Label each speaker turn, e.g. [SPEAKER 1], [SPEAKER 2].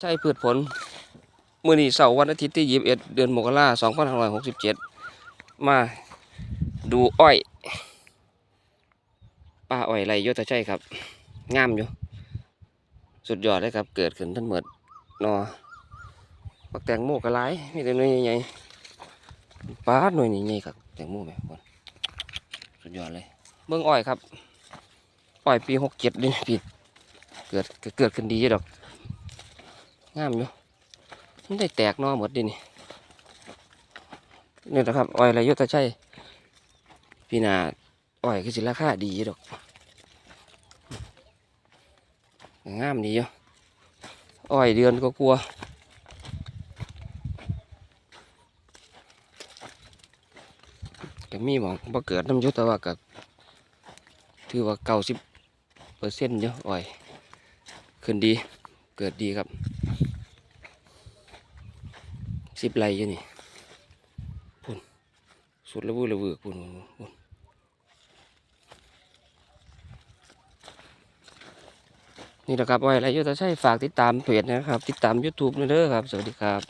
[SPEAKER 1] ใช่พืชผลมื้อนี้เสาร์วันอาทิตย์ที่21เอ็ดเดือนมกราคม2567มาดูอ้อยป้าอ้อยไรยศใช่ครับ งามอยู่ สุดยอดเลยครับ เกิดขึ้นทั้งหมดนอบักแตงโมกระไรมีแต่หน่วยใหญ่ป้าหน่วยใหญ่ครับแตงโมแม่บนสุดยอดเลยเบิ่งอ้อยครับอ้อยปีหกเจ็ดนี่ปีเกิดเกิดขึ้นดีอยู่ดอก งามอยู่มันได้แตกนอหมดดินี่นี่นะครับอ้อยไรยศใช่พี่นาอ้อยคือสิราคาดีดอกงามดีอยู่อ้อยเดือนก็กลัวก็มีหมองบ่เกิดน้ำยุแต่ว่าก็ถือว่าเก้าสิบเปอร์เซ็นต์เยอะอ้อย ขึ้นดี เกิดดีครับ สิบไรอยู่นี่พุ่นสุดละวือละเวือพุ่นพุ่นพุ่นนี่แหละครับอ้อยไรอยู่แต่ใช่ฝากติดตามเพจนะครับ ติดตาม YouTube ด้วยเด้อครับ สวัสดีครับ